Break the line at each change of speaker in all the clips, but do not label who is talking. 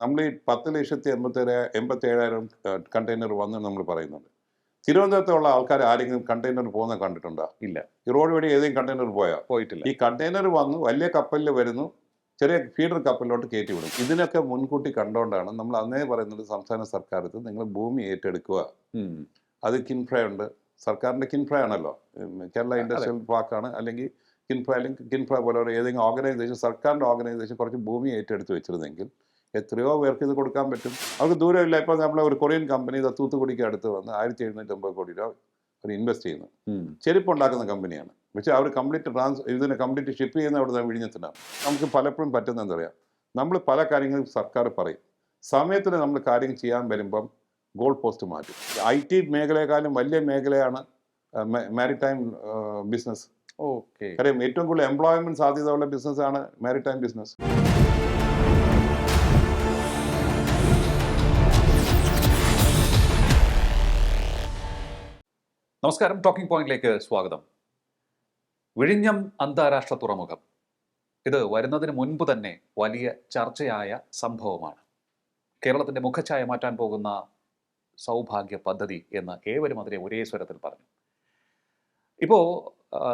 നമ്മൾ ഈ പത്ത് ലക്ഷത്തി എൺപത്തേഴ് എൺപത്തി ഏഴായിരം കണ്ടെയ്നർ വന്ന് നമ്മൾ പറയുന്നുണ്ട്. തിരുവനന്തപുരത്തുള്ള ആൾക്കാർ ആരെങ്കിലും കണ്ടെയ്നർ പോകുന്ന കണ്ടിട്ടുണ്ടോ?
ഇല്ല.
ഈ റോഡ് വഴി ഏതെങ്കിലും കണ്ടെയ്നർ പോയാ?
പോയിട്ടില്ല.
ഈ കണ്ടെയ്നർ വന്നു വലിയ കപ്പലിൽ വരുന്നു ചെറിയ ഫീഡർ കപ്പലിലോട്ട് കയറ്റി വിടും. ഇതിനൊക്കെ മുൻകൂട്ടി കണ്ടുകൊണ്ടാണ് നമ്മൾ അന്നേ പറയുന്നത് സംസ്ഥാന സർക്കാരത്ത് നിങ്ങൾ ഭൂമി ഏറ്റെടുക്കുക. അത് കിൻഫ്ര ഉണ്ട്. സർക്കാരിന്റെ കിൻഫ്ര ആണല്ലോ. കേരള ഇൻഡസ്ട്രിയൽ പാർക്കാണ് അല്ലെങ്കിൽ കിൻഫ്ര അല്ലെങ്കിൽ കിൻഫ്ര പോലെ ഏതെങ്കിലും ഓർഗനൈസേഷൻ സർക്കാരിന്റെ ഓർഗനൈസേഷൻ കുറച്ച് ഭൂമി ഏറ്റെടുത്ത് വെച്ചിരുന്നെങ്കിൽ എത്രയോ പേർക്ക് ഇത് കൊടുക്കാൻ പറ്റും. അവർക്ക് ദൂരമില്ല. ഇപ്പോൾ നമ്മളെ ഒരു കൊറിയൻ കമ്പനി ഇത് തൂത്തുക്കുടിക്ക് അടുത്ത് വന്ന് ആയിരത്തി എഴുന്നൂറ്റമ്പത് കോടി രൂപ അവർ ഇൻവെസ്റ്റ് ചെയ്യുന്നു. ചെരുപ്പ് ഉണ്ടാക്കുന്ന കമ്പനിയാണ്. പക്ഷേ അവർ കംപ്ലീറ്റ് ട്രാൻസ് ഇതിനെ കംപ്ലീറ്റ് ഷിപ്പ് ചെയ്യുന്ന അവിടെ വിഴിഞ്ഞത്തിനാണ് നമുക്ക് പലപ്പോഴും പറ്റുന്ന എന്താ പറയുക നമ്മൾ പല കാര്യങ്ങളും സർക്കാർ പറയും. സമയത്തിന് നമ്മൾ കാര്യം ചെയ്യാൻ വരുമ്പം ഗോൾ പോസ്റ്റ് മാറ്റും. ഐ ടി മേഖലയെക്കാളും വലിയ മേഖലയാണ് മാരിടൈം ബിസിനസ്.
ഓക്കെ.
കാര്യം ഏറ്റവും കൂടുതൽ എംപ്ലോയ്മെന്റ് സാധ്യതയുള്ള ബിസിനസ്സാണ് മാരിടൈം ബിസിനസ്.
നമസ്കാരം ടോക്കിംഗ് പോയിന്റിലേക്ക് സ്വാഗതം. വിഴിഞ്ഞം അന്താരാഷ്ട്ര തുറമുഖം. ഇത് വരുന്നതിന് മുൻപ് തന്നെ വലിയ ചർച്ചയായ സംഭവമാണ്. കേരളത്തിന്റെ മുഖഛായ മാറ്റാൻ പോകുന്ന സൗഭാഗ്യ പദ്ധതി എന്ന് ഏവരും അതിനെ ഒരേ സ്വരത്തിൽ പറഞ്ഞു. ഇപ്പോൾ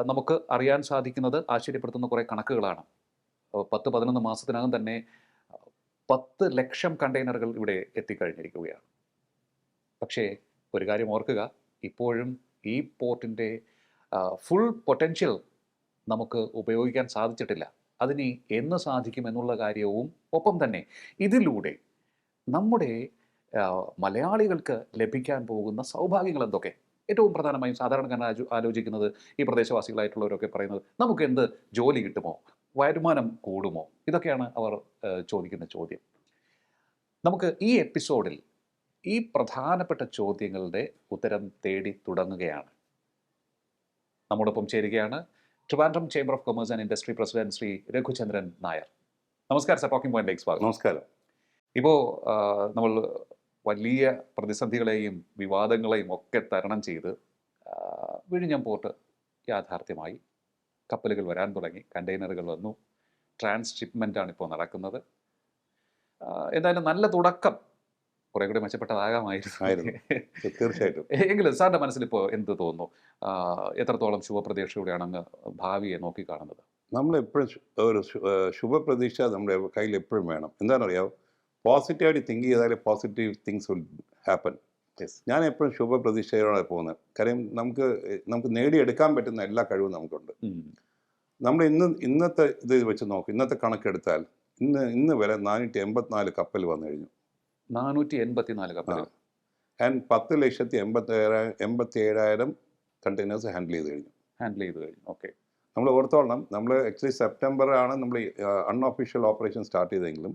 നമുക്ക് അറിയാൻ സാധിക്കുന്നത് ആശ്ചര്യപ്പെടുത്തുന്ന കുറേ കണക്കുകളാണ്. പത്ത് പതിനൊന്ന് മാസത്തിനകം തന്നെ പത്ത് ലക്ഷം കണ്ടെയ്നറുകൾ ഇവിടെ എത്തിക്കഴിഞ്ഞിരിക്കുകയാണ്. പക്ഷേ ഒരു കാര്യം ഓർക്കുക ഇപ്പോഴും ഈ പോർട്ടിന്റെ ഫുൾ പൊട്ടൻഷ്യൽ നമുക്ക് ഉപയോഗിക്കാൻ സാധിച്ചിട്ടില്ല. അതിന് എന്ന് സാധിക്കും എന്നുള്ള കാര്യവും ഒപ്പം തന്നെ ഇതിലൂടെ നമ്മുടെ മലയാളികൾക്ക് ലഭിക്കാൻ പോകുന്ന സൗഭാഗ്യങ്ങൾ എന്തൊക്കെ? ഏറ്റവും പ്രധാനമായും സാധാരണക്കാരൻ ആലോചിക്കുന്നത് ഈ പ്രദേശവാസികളായിട്ടുള്ളവരൊക്കെ പറയുന്നത് നമുക്ക് എന്ത് ജോലി കിട്ടുമോ? വരുമാനം കൂടുമോ? ഇതൊക്കെയാണ് അവർ ചോദിക്കുന്ന ചോദ്യം. നമുക്ക് ഈ എപ്പിസോഡിൽ ഈ പ്രധാനപ്പെട്ട ചോദ്യങ്ങളുടെ ഉത്തരം തേടി തുടങ്ങുകയാണ്. നമ്മോടൊപ്പം ചേരുകയാണ് Trivandrum chamber of commerce and industry president Shri Raghuchandran Nair. നമസ്കാരം സർ ടോക്കിംഗ് പോയിന്റിലേക്ക് സ്വാഗതം.
നമസ്കാരം.
ഇപ്പോൾ നമ്മൾ വലിയ പ്രതിസന്ധികളെയും വിവാദങ്ങളെയും ഒക്കെ തരണം ചെയ്ത് വിഴിഞ്ഞം പോർട്ട് യാഥാർത്ഥ്യമായി കപ്പലുകൾ വരാൻ തുടങ്ങി കണ്ടെയ്നറുകൾ വന്നു ട്രാൻസ്ഷിപ്മെന്റ് ആണ് ഇപ്പോൾ നടക്കുന്നത് എന്തായാലും നല്ല തുടക്കം കുറെ കൂടി മെച്ചപ്പെട്ടതാകാമായിരുന്നു.
തീർച്ചയായിട്ടും.
എങ്കിലും സാറിന്റെ മനസ്സിൽ ഇപ്പോൾ എന്ത് തോന്നുന്നു? എത്രത്തോളം ശുഭപ്രതീക്ഷയോടെയാണ് അങ്ങ് ഭാവിയെ നോക്കിക്കാണുന്നത്?
നമ്മൾ എപ്പോഴും ഒരു ശുഭപ്രതീക്ഷ നമ്മുടെ കയ്യിൽ എപ്പോഴും വേണം. എന്താണെന്നറിയാമോ പോസിറ്റീവായിട്ട് തിങ്ക് ചെയ്താലേ പോസിറ്റീവ് തിങ്സ് വിൽ ഹാപ്പൻ ഞാൻ എപ്പോഴും ശുഭപ്രതീക്ഷയോടെ പോകുന്നത്. കാര്യം നമുക്ക് നമുക്ക് നേടിയെടുക്കാൻ പറ്റുന്ന എല്ലാ കഴിവും നമുക്കുണ്ട്. നമ്മൾ ഇന്ന് ഇന്നത്തെ ഇത് വെച്ച് നോക്കും. ഇന്നത്തെ കണക്കെടുത്താൽ ഇന്ന് ഇന്ന് വരെ നാനൂറ്റി എൺപത്തിനാല് കപ്പൽ വന്നു കഴിഞ്ഞു.
നാനൂറ്റി എൺപത്തിനാല് കപ്പലുകൾ.
ആൻഡ് പത്ത് ലക്ഷത്തി എൺപത്തി ഏഴായിരം എൺപത്തി ഏഴായിരം കണ്ടെയ്നേഴ്സ് ഹാൻഡിൽ ചെയ്ത് കഴിഞ്ഞു.
ഹാൻഡിൽ ചെയ്ത് കഴിഞ്ഞു. ഓക്കെ
നമ്മൾ ഓർത്തോളണം. നമ്മൾ ആക്ച്വലി സെപ്റ്റംബർ ആണ് നമ്മൾ അൺഒഫീഷ്യൽ ഓപ്പറേഷൻ സ്റ്റാർട്ട് ചെയ്തെങ്കിലും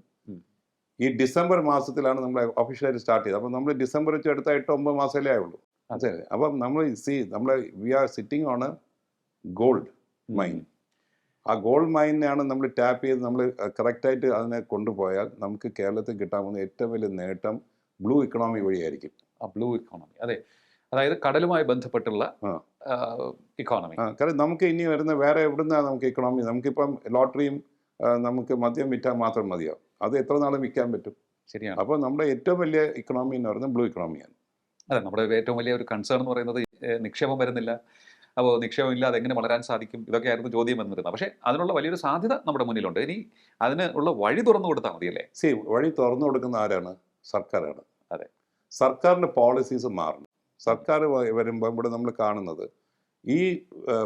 ഈ ഡിസംബർ മാസത്തിലാണ് നമ്മൾ ഒഫീഷ്യലായിട്ട് സ്റ്റാർട്ട് ചെയ്തത്. അപ്പോൾ നമ്മൾ ഡിസംബർ വെച്ച് എടുത്ത എട്ട് ഒമ്പത് മാസമല്ലേ ആയുള്ളൂ.
അതെ.
അതെ അപ്പം നമ്മൾ സി നമ്മൾ we are sitting on a gold mine ആ ഗോൾഡ് മൈനിനെയാണ് നമ്മൾ ടാപ്പ് ചെയ്ത് നമ്മൾ കറക്റ്റായിട്ട് അതിനെ കൊണ്ടുപോയാൽ നമുക്ക് കേരളത്തിൽ കിട്ടാൻ പോകുന്ന ഏറ്റവും വലിയ നേട്ടം ബ്ലൂ ഇക്കണോമി വഴിയായിരിക്കും.
ആ ബ്ലൂ ഇക്കോണമി അതെ. അതായത് കടലുമായി ബന്ധപ്പെട്ടുള്ള. ഇക്കോണമി
കാരണം നമുക്ക് ഇനി വരുന്ന വേറെ എവിടുന്നാണ് നമുക്ക് ഇക്കണോമി നമുക്കിപ്പം ലോട്ടറിയും നമുക്ക് മദ്യം വിറ്റാൽ മാത്രം മതിയോ അത് എത്ര നാളും വിൽക്കാൻ പറ്റും?
ശരിയാണ്.
അപ്പോൾ നമ്മുടെ ഏറ്റവും വലിയ ഇക്കണോമി എന്ന് പറയുന്നത് ബ്ലൂ ഇക്കണോമിയാണ്
അതെ നമ്മുടെ ഏറ്റവും വലിയ ഒരു കൺസേൺ എന്ന് പറയുന്നത് നിക്ഷേപം വരുന്നില്ല. അപ്പോൾ നിക്ഷേപം ഇല്ലാതെ എങ്ങനെ വളരാൻ സാധിക്കും? ഇതൊക്കെയായിരുന്നു ചോദ്യം വന്നിരുന്നത്. പക്ഷേ അതിനുള്ള വലിയൊരു സാധ്യത നമ്മുടെ മുന്നിലുണ്ട്. ഇനി അതിന് ഉള്ള വഴി തുറന്നു കൊടുത്താൽ മതിയല്ലേ?
സി വഴി തുറന്നു കൊടുക്കുന്ന ആരാണ്? സർക്കാരാണ്.
അതെ.
സർക്കാരിന്റെ പോളിസീസ് മാറണം. സർക്കാർ വരുമ്പോൾ ഇവിടെ നമ്മൾ കാണുന്നത് ഈ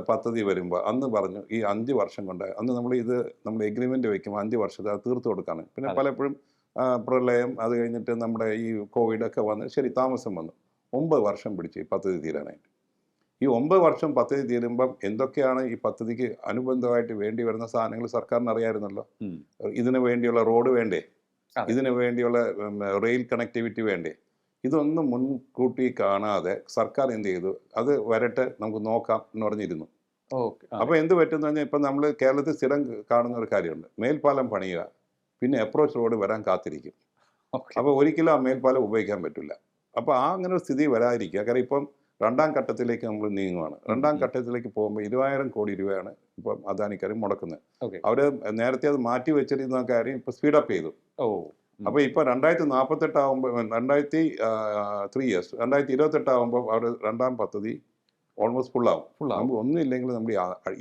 പദ്ധതി വരുമ്പോൾ അന്ന് പറഞ്ഞു ഈ അഞ്ച് വർഷം കൊണ്ട് അന്ന് നമ്മൾ ഇത് നമ്മൾ എഗ്രിമെന്റ് വയ്ക്കുമ്പോൾ അഞ്ച് വർഷത്തെ അത് തീർത്ത് കൊടുക്കാണ്. പിന്നെ പലപ്പോഴും പ്രളയം അത് കഴിഞ്ഞിട്ട് നമ്മുടെ ഈ കോവിഡൊക്കെ വന്ന് ശരി താമസം വന്നു. ഒമ്പത് വർഷം പിടിച്ച് ഈ പദ്ധതി തീരാനായിട്ട്. ഈ ഒമ്പത് വർഷം പദ്ധതി തീരുമ്പം എന്തൊക്കെയാണ് ഈ പദ്ധതിക്ക് അനുബന്ധമായിട്ട് വേണ്ടി വരുന്ന സാധനങ്ങൾ സർക്കാരിന് അറിയാമായിരുന്നല്ലോ. ഇതിനു വേണ്ടിയുള്ള റോഡ് വേണ്ടേ. ഇതിനു വേണ്ടിയുള്ള റെയിൽ കണക്ടിവിറ്റി വേണ്ടേ? ഇതൊന്നും മുൻകൂട്ടി കാണാതെ സർക്കാർ എന്ത് ചെയ്തു? അത് വരട്ടെ നമുക്ക് നോക്കാം എന്ന് പറഞ്ഞിരുന്നു.
ഓക്കെ.
അപ്പൊ എന്ത് പറ്റുന്ന പറഞ്ഞാൽ ഇപ്പൊ നമ്മൾ കേരളത്തിൽ സ്ഥിരം കാണുന്ന ഒരു കാര്യമുണ്ട്. മേൽപ്പാലം പണിയുക പിന്നെ അപ്രോച്ച് റോഡ് വരാൻ കാത്തിരിക്കും. അപ്പൊ ഒരിക്കലും ആ മേൽപ്പാലം ഉപയോഗിക്കാൻ പറ്റില്ല. അപ്പൊ ആ അങ്ങനെ ഒരു സ്ഥിതി വരാതിരിക്കുക. കാരണം ഇപ്പം രണ്ടാം ഘട്ടത്തിലേക്ക് നമ്മൾ നീങ്ങുവാണ്. രണ്ടാം ഘട്ടത്തിലേക്ക് പോകുമ്പോൾ ഇരുപതിനായിരം കോടി രൂപയാണ് ഇപ്പം അദാനിക്കാർ മുടക്കുന്നത്.
അവർ
അവർ നേരത്തെ അത് മാറ്റി വെച്ചിരുന്ന കാര്യം ഇപ്പൊ സ്പീഡപ്പ് ചെയ്തു.
ഓ.
അപ്പോൾ ഇപ്പോൾ രണ്ടായിരത്തി നാൽപ്പത്തെട്ട് ആകുമ്പോൾ രണ്ടായിരത്തി ത്രീ ഇയേഴ്സ് രണ്ടായിരത്തി ഇരുപത്തെട്ട് ആകുമ്പോൾ അവർ രണ്ടാം പദ്ധതി ഓൾമോസ്റ്റ് ഫുള്ളാവും
ആകും
ഫുൾ ഒന്നുമില്ലെങ്കിൽ നമ്മൾ